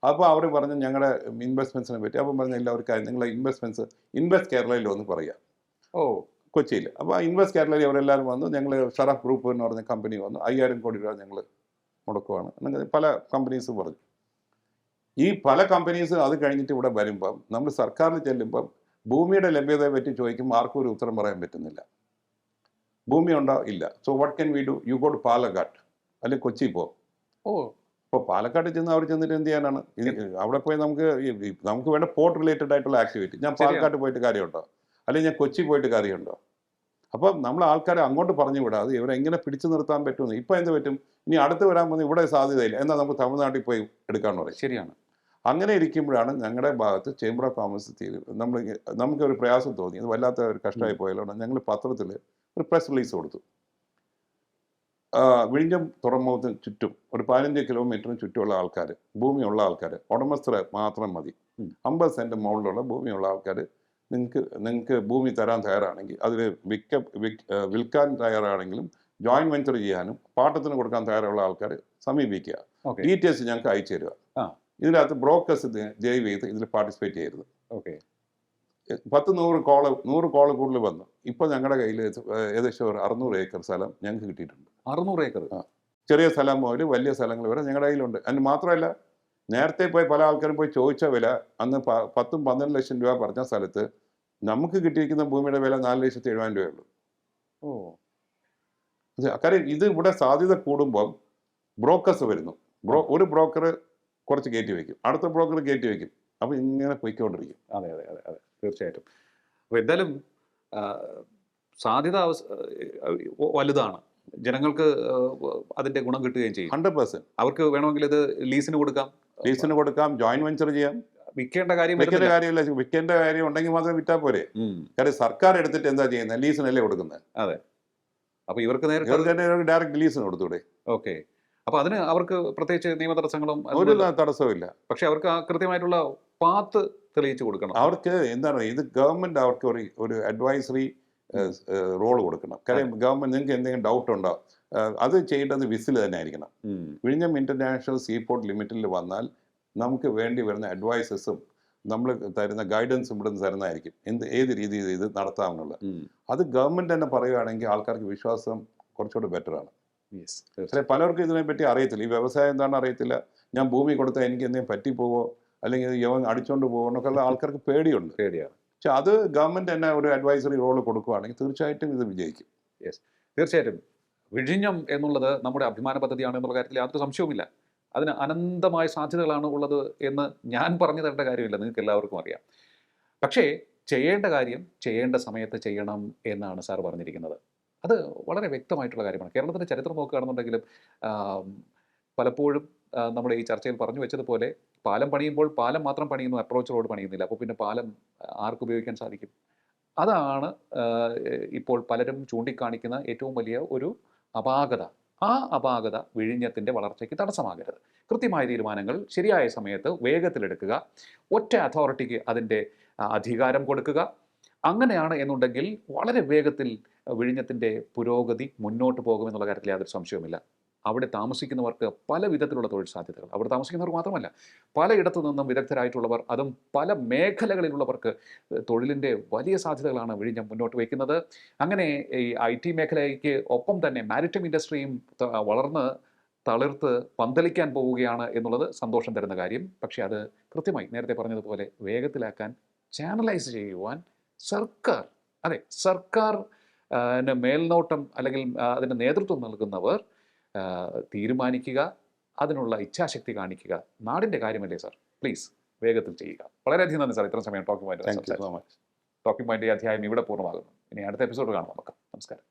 അപ്പോൾ അവർ പറഞ്ഞു ഞങ്ങളുടെ ഇൻവെസ്റ്റ്മെൻസിനെ പറ്റി. അപ്പം പറഞ്ഞ എല്ലാവർക്കും നിങ്ങളെ ഇൻവെസ്റ്റ്മെന്റ്സ് ഇൻവെസ്റ്റ് കേരളയിൽ ഒന്ന് പറയുക
ഓ
കൊച്ചിയിൽ. അപ്പോൾ ഇൻവെസ്റ്റ് കേരളയിൽ അവരെല്ലാവരും വന്നു. ഞങ്ങൾ ഷറഫ് ഗ്രൂപ്പ് എന്ന് പറഞ്ഞ കമ്പനി വന്നു. അയ്യായിരം കോടി രൂപ ഞങ്ങൾ മുടക്കുവാണ്. അങ്ങനെ പല കമ്പനീസും പറഞ്ഞു. ഈ പല കമ്പനീസ് അത് കഴിഞ്ഞിട്ട് ഇവിടെ വരുമ്പം നമ്മൾ സർക്കാരിൽ ചെല്ലുമ്പം ഭൂമിയുടെ ലഭ്യതയെ പറ്റി ചോദിക്കുമ്പോൾ ആർക്കും ഒരു ഉത്തരം പറയാൻ പറ്റുന്നില്ല. ഭൂമി ഉണ്ടോ? ഇല്ല. So what can we do you go to Palakkad അല്ലെങ്കിൽ കൊച്ചി പോ.
ഓ.
ഇപ്പോൾ പാലക്കാട് ചെന്ന് അവർ ചെന്നിട്ട് എന്ത് ചെയ്യാനാണ്? അവിടെ പോയി നമുക്ക് നമുക്ക് വേണ്ട പോർട്ട് റിലേറ്റഡ് ആയിട്ടുള്ള ആക്ടിവിറ്റി ഞാൻ
പാലക്കാട്ട്
പാലക്കാട് പോയിട്ട് കാര്യമുണ്ടോ? അല്ലെങ്കിൽ ഞാൻ കൊച്ചി പോയിട്ട് കാര്യമുണ്ടോ? അപ്പം നമ്മൾ ആൾക്കാരെ അങ്ങോട്ട് പറഞ്ഞു വിടാതെ ഇവരെ എങ്ങനെ പിടിച്ചു നിർത്താൻ പറ്റുമെന്ന്. ഇപ്പം എന്ത് പറ്റും? ഇനി അടുത്ത് വരാൻ പോകുന്ന ഇവിടെ സാധ്യതയില്ല. എന്നാൽ നമുക്ക് തമിഴ്നാട്ടിൽ പോയി എടുക്കാമെന്ന് പറയും.
ശരിയാണ്.
അങ്ങനെ ഇരിക്കുമ്പോഴാണ് ഞങ്ങളുടെ ഭാഗത്ത് ചേംബർ ഓഫ് കോമേഴ്സ് തീരു നമ്മൾ നമുക്കൊരു പ്രയാസം തോന്നി. അത് വല്ലാത്ത ഒരു കഷ്ടമായി പോയാലാണ് ഞങ്ങൾ പത്രത്തിൽ ഒരു പ്രസ് റിലീസ് കൊടുത്തു. വിഴിഞ്ഞം തുറമുഖത്തിന് ചുറ്റും ഒരു പതിനഞ്ച് കിലോമീറ്ററിന് ചുറ്റുമുള്ള ആൾക്കാർ ഭൂമിയുള്ള ആൾക്കാർ ഉടമസ്ഥരെ മാത്രം മതി. അമ്പത് സെന്റ് മുകളിലുള്ള ഭൂമിയുള്ള ആൾക്കാർ നിങ്ങൾക്ക് നിങ്ങൾക്ക് ഭൂമി തരാൻ തയ്യാറാണെങ്കിൽ അതിൽ വിൽക്ക വിൽക്കാൻ തയ്യാറാണെങ്കിലും ജോയിന്റ് വെഞ്ചർ ചെയ്യാനും പാട്ടത്തിന് കൊടുക്കാൻ തയ്യാറുള്ള ആൾക്കാർ സമീപിക്കുക. ഡീറ്റെയിൽസ് ഞങ്ങൾക്ക് അയച്ചു തരിക.
ആ.
ഇതിനകത്ത് ബ്രോക്കേഴ്സ് ജൈവ് ചെയ്ത് ഇതിൽ പാർട്ടിസിപ്പേറ്റ് ചെയ്യരുത്.
ഓക്കെ
പത്ത് നൂറ് കോൾ നൂറ് കോൾ കൂടുതൽ വന്നു. ഇപ്പോൾ ഞങ്ങളുടെ കയ്യിൽ ഏകദേശം ഒരു അറുന്നൂറ് ഏക്കർ സ്ഥലം ഞങ്ങൾക്ക് കിട്ടിയിട്ടുണ്ട്.
അറുന്നൂറ് ഏക്കർ?
ചെറിയ സ്ഥലം മുതൽ വലിയ സ്ഥലങ്ങൾ വരെ ഞങ്ങളുടെ കയ്യിലുണ്ട്. അതിന് മാത്രമല്ല നേരത്തെ പോയി പല ആൾക്കാരും പോയി ചോദിച്ച വില അന്ന് പത്തും പന്ത്രണ്ട് ലക്ഷം രൂപ പറഞ്ഞ സ്ഥലത്ത് നമുക്ക് കിട്ടിയിരിക്കുന്ന ഭൂമിയുടെ വില നാല് ലക്ഷത്തി എഴുപതിനായിരം രൂപയുള്ളൂ
ഓ.
കാര്യം ഇത് ഇവിടെ സാധ്യത കൂടുമ്പോൾ ബ്രോക്കേഴ്സ് വരുന്നു. ബ്രോ ഒരു ബ്രോക്കർ കുറച്ച് കയറ്റി വയ്ക്കും. അടുത്ത ബ്രോക്കർ കയറ്റി വയ്ക്കും. അപ്പോൾ ഇങ്ങനെ പോയിക്കൊണ്ടിരിക്കും.
അതെ അതെ അതെ അതെ. തീർച്ചയായിട്ടും. അപ്പോൾ എന്തായാലും സാധ്യത വലുതാണ്. ജനങ്ങൾക്ക് അതിന്റെ അതിന്റെ ഗുണം കിട്ടുകയും ചെയ്യും.
Hundred percent.
അവർക്ക് വേണമെങ്കിൽ ഇത് ലീസിന് കൊടുക്കാം.
ലീസിന് കൊടുക്കാം ജോയിന്റ് വെഞ്ചർ ചെയ്യാം.
വിൽക്കേണ്ട കാര്യം
വിൽക്കേണ്ട. കാര്യമില്ല. വിൽക്കേണ്ട കാര്യം ഉണ്ടെങ്കിൽ മാത്രം വിറ്റാൽ പോരെ. കാര്യം സർക്കാർ എടുത്തിട്ട് എന്താ ചെയ്യുന്നത്? ലീസിനല്ലേ കൊടുക്കുന്നത്?
അപ്പൊ ഇവർക്ക് നേരിട്ട്
ഇവർക്ക് തന്നെ ഡയറക്റ്റ് ലീസിന് കൊടുത്തൂടെ?
ഓക്കെ. അപ്പൊ അതിന് അവർക്ക് പ്രത്യേകിച്ച് നിയമ തടസ്സങ്ങളും
ഒരു തടസ്സമില്ല
പക്ഷെ അവർക്ക് ആ കൃത്യമായിട്ടുള്ള പാത്ത് തെളിയിച്ചു കൊടുക്കണം.
അവർക്ക് എന്താണ് ഇത് ഗവൺമെന്റ് അവർക്ക് ഒരു ഒരു അഡ്വൈസറി റോൾ കൊടുക്കണം. കാര്യം ഗവൺമെന്റ് നിങ്ങൾക്ക് എന്തെങ്കിലും ഡൗട്ട് ഉണ്ടോ? അത് ചെയ്യേണ്ടത് വിസിൽ തന്നെ ആയിരിക്കണം. വിഴിഞ്ഞം ഇന്റർനാഷണൽ സീപോർട്ട് ലിമിറ്റിൽ വന്നാൽ നമുക്ക് വേണ്ടി വരുന്ന അഡ്വൈസസും നമ്മൾ തരുന്ന ഗൈഡൻസും ഇവിടെ നിന്ന് തരുന്നതായിരിക്കും. എന്ത് ഏത് രീതിയിൽ ഇത് നടത്താമെന്നുള്ളത്. അത് ഗവൺമെന്റ് തന്നെ പറയുകയാണെങ്കിൽ ആൾക്കാർക്ക് വിശ്വാസം കുറച്ചുകൂടി
Yes, തീർച്ചയായും.
പലർക്കും ഇതിനെപ്പറ്റി അറിയത്തില്ല. ഈ വ്യവസായം എന്താണെന്ന് അറിയത്തില്ല. ഞാൻ ഭൂമി കൊടുത്താൽ എനിക്ക് എന്തെങ്കിലും പറ്റിപ്പോവോ? അല്ലെങ്കിൽ യവൻ അടിച്ചോണ്ട് ഉള്ള ആൾക്കാർക്ക് പേടിയുണ്ട്.
പേടിയാണ്.
പക്ഷെ അത് ഗവൺമെന്റ് തന്നെ ഒരു അഡ്വൈസറി റോൾ കൊടുക്കുകയാണെങ്കിൽ തീർച്ചയായിട്ടും ഇത് വിജയിക്കും.
യെസ് തീർച്ചയായിട്ടും. വിഴിഞ്ഞം എന്നുള്ളത് നമ്മുടെ അഭിമാന പദ്ധതിയാണ് എന്നുള്ള കാര്യത്തിൽ യാതൊരു സംശയവുമില്ല. അതിന് അനന്തമായ സാധ്യതകളാണ് ഉള്ളത് എന്ന് ഞാൻ പറഞ്ഞു തരേണ്ട കാര്യമില്ല. നിങ്ങൾക്ക് എല്ലാവർക്കും അറിയാം. പക്ഷേ ചെയ്യേണ്ട കാര്യം ചെയ്യേണ്ട സമയത്ത് ചെയ്യണം എന്നാണ് സാർ പറഞ്ഞിരിക്കുന്നത്. അത് വളരെ വ്യക്തമായിട്ടുള്ള കാര്യമാണ്. കേരളത്തിന്റെ ചരിത്രം നോക്കുകയാണെന്നുണ്ടെങ്കിലും പലപ്പോഴും നമ്മുടെ ഈ ചർച്ചയിൽ പറഞ്ഞു വെച്ചതുപോലെ പാലം പണിയുമ്പോൾ പാലം മാത്രം പണിയുന്നു അപ്രോച്ച് റോഡ് പണിയുന്നില്ല. അപ്പോൾ പിന്നെ പാലം ആർക്ക് ഉപയോഗിക്കാൻ സാധിക്കും? അതാണ് ഇപ്പോൾ പലരും ചൂണ്ടിക്കാണിക്കുന്ന ഏറ്റവും വലിയ ഒരു അപാകത. ആ അപാകത വിഴിഞ്ഞത്തിന്റെ വളർച്ചയ്ക്ക് തടസ്സമാകരുത്. കൃത്യമായ തീരുമാനങ്ങൾ ശരിയായ സമയത്ത് വേഗത്തിലെടുക്കുക. ഒറ്റ അതോറിറ്റിക്ക് അതിന്റെ അധികാരം കൊടുക്കുക. അങ്ങനെയാണ് എന്നുണ്ടെങ്കിൽ വളരെ വേഗത്തിൽ വിഴിഞ്ഞത്തിന്റെ പുരോഗതി മുന്നോട്ട് പോകുമെന്നുള്ള കാര്യത്തിൽ യാതൊരു സംശയവുമില്ല. അവിടെ താമസിക്കുന്നവർക്ക് പല വിധത്തിലുള്ള തൊഴിൽ സാധ്യതകൾ. അവിടെ താമസിക്കുന്നവർ മാത്രമല്ല പലയിടത്തു നിന്നും വിദഗ്ധരായിട്ടുള്ളവർ അതും പല മേഖലകളിലുള്ളവർക്ക് തൊഴിലിന്റെ വലിയ സാധ്യതകളാണ് വിഴിഞ്ഞം മുന്നോട്ട് വയ്ക്കുന്നത്. അങ്ങനെ ഈ ഐ ടി മേഖലയ്ക്ക് ഒപ്പം തന്നെ മാരിടൈം ഇൻഡസ്ട്രിയും വളർന്ന് തളിർത്ത് പന്തലിക്കാൻ പോവുകയാണ് എന്നുള്ളത് സന്തോഷം തരുന്ന കാര്യം. പക്ഷേ അത് കൃത്യമായി നേരത്തെ പറഞ്ഞതുപോലെ വേഗത്തിലാക്കാൻ ചാനലൈസ് ചെയ്യുവാൻ സർക്കാർ അതെ സർക്കാർ ന് മേൽനോട്ടം അല്ലെങ്കിൽ അതിന്റെ അതിന് നേതൃത്വം നൽകുന്നവർ തീരുമാനിക്കുക അതിനുള്ള ഇച്ഛാശക്തി കാണിക്കുക. നാടിന്റെ കാര്യമല്ലേ സാർ? പ്ലീസ് വേഗത്തിൽ ചെയ്യുക. വളരെയധികം നന്ദി സാർ. ഇത്രയും സമയം ടോക്കിംഗ് പോയിന്റ് ടോക്കിംഗ് പോയിന്റ് അധ്യായം ഇവിടെ പൂർണമാകുന്നു. ഇനി അടുത്ത എപ്പിസോഡ് കാണാം നമുക്ക്. നമസ്കാരം.